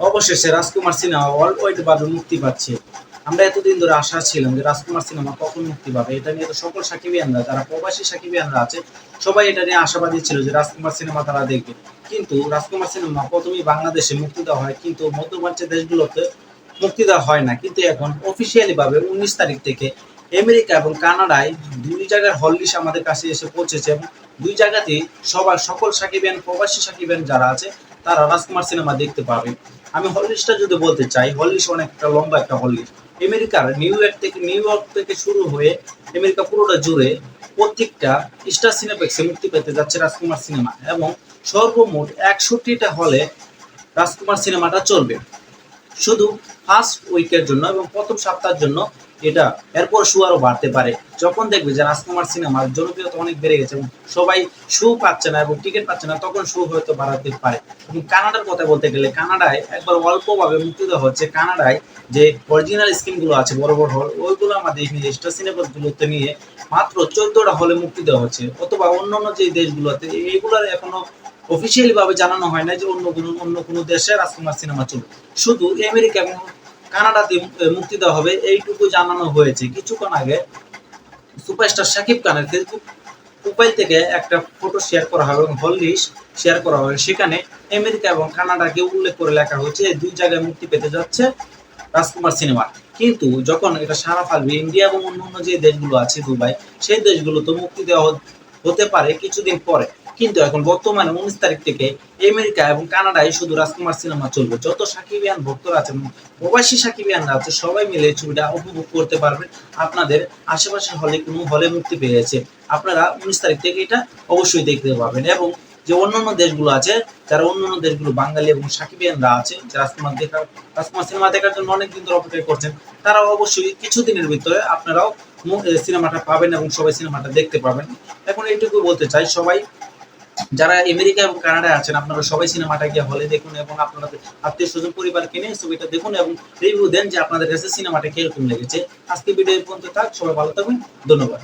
অবশেষে রাজকুমার সিনেমা অল্প ভাবে মুক্তি পাচ্ছে। আমরা এতদিন ধরে আশা ছিলাম যে রাজকুমার সিনেমা কখন মুক্তি পাবে, এটা নিয়ে তো সকল সাকিবিয়ানরা, যারা প্রবাসী সাকিবিয়ানরা আছে, সবাই এটা নিয়ে আশাবাদী ছিল যে রাজকুমার সিনেমা তারা দেখবে। কিন্তু রাজকুমার সিনেমা প্রথমেই বাংলাদেশে মুক্তি দেওয়া হয়, কিন্তু মধ্যপ্রাচ্যের দেশগুলোতে মুক্তি দেওয়া হয় না। কিন্তু এখন অফিসিয়ালি ভাবে উনিশ তারিখ থেকে আমেরিকা এবং কানাডায় দুই জায়গার হললিশ আমাদের কাছে এসে পৌঁছেছে এবং দুই জায়গাতেই সবার সকল সাকিবিয়ান, প্রবাসী সাকিবিয়ান যারা আছে তারা রাজকুমার সিনেমা দেখতে পাবে। আমি হললিশটা যদি বলতে চাই হললিশ অনেকটা লম্বা একটা হললিশ আমেরিকার নিউ ইয়র্ক থেকে, নিউ ইয়র্ক থেকে শুরু হয়ে আমেরিকা পুরোটা জুড়ে প্রত্যেকটা স্টার সিনেপ্লেক্সে মুক্তি পেতে যাচ্ছে রাজকুমার সিনেমা এবং সর্বমোট একষট্টিটা হলে রাজকুমার সিনেমাটা চলবে। শুধু ফার্স্ট উইকের জন্য এবং প্রথম সপ্তাহের জন্য এটা, এরপর শু আরও বাড়তে পারে। যখন দেখবে যে রাজকুমার সিনেমার জনপ্রিয়তা অনেক বেড়ে গেছে এবং সবাই শু পাচ্ছে না এবং টিকিট পাচ্ছে না, তখন শু হয়তো বাড়াতে পারে। এবং কানাডার কথা বলতে গেলে, কানাডায় একবার অল্পভাবে মুক্তি দেওয়া হচ্ছে। কানাডায় যে অরিজিনাল স্ক্রিনগুলো আছে, বড় বড় হল ওইগুলো আমাদের স্টার সিনেমাগুলোতে নিয়ে মাত্র চোদ্দটা হলে মুক্তি দেওয়া হচ্ছে। অথবা অন্য অন্য যে দেশগুলোতে এইগুলোর এখনও অফিসিয়ালি ভাবে জানানো হয় না যে অন্য কোনো অন্য কোনো দেশে রাজকুমার সিনেমা চলবে শুধু আমেরিকা এবং কানাডাতে মুক্তি দেওয়া হবে, এইটুকু জানানো হয়েছে। কিছুক্ষণ আগে সুপারস্টার শাকিব খানের ফেসবুক প্রোফাইল থেকে একটা ফটো শেয়ার করা হবে এবং হললিশ শেয়ার করা হবে। সেখানে আমেরিকা এবং কানাডাকে উল্লেখ করে লেখা হয়েছে দুই জায়গায় মুক্তি পেতে যাচ্ছে রাজকুমার সিনেমা। কিন্তু যখন এটা সারা ফালবে, ইন্ডিয়া এবং অন্যান্য যে দেশগুলো আছে দুবাই, সেই দেশগুলো তো মুক্তি দেওয়া হতে পারে কিছুদিন পরে। কিন্তু এখন বর্তমানে উনিশ তারিখ থেকে আমেরিকা এবং কানাডায় শুধু রাজকুমার সিনেমা চলবে। যত সাকিবিয়ান ভক্তরা আছেন, প্রবাসী সাকিবিয়ানরা আছে, সবাই মিলে ছবিটা উপভোগ করতে পারবেন। আপনাদের আশেপাশে হলে কোনো হলে মুক্তি পেয়েছে। আপনারা উনিশ তারিখ থেকে এটা অবশ্যই দেখতে পাবেন। এবং যে অন্যান্য দেশগুলো আছে, যারা অন্যান্য দেশগুলো, বাঙালি এবং সাকিবিয়ানরা আছে, যে রাজকুমার দেখার রাজকুমার সিনেমা দেখার জন্য অনেকদিন ধরে অপেক্ষা করছেন তারা অবশ্যই কিছুদিনের ভিতরে আপনারাও সিনেমাটা পাবেন এবং সবাই সিনেমাটা দেখতে পাবেন। এখন এইটুকু বলতে চাই, সবাই যারা আমেরিকা এবং কানাডায় আছেন, আপনারা সবাই সিনেমাটা গিয়ে হলে দেখুন এবং আপনাদের আত্মীয় স্বজন পরিবার কিনে ছবিটা দেখুন এবং রিভিউ দেন যে আপনাদের কাছে সিনেমাটা কীরকম লেগেছে। আজকে ভিডিও পর্যন্ত থাক, সবাই ভালো থাকবেন, ধন্যবাদ।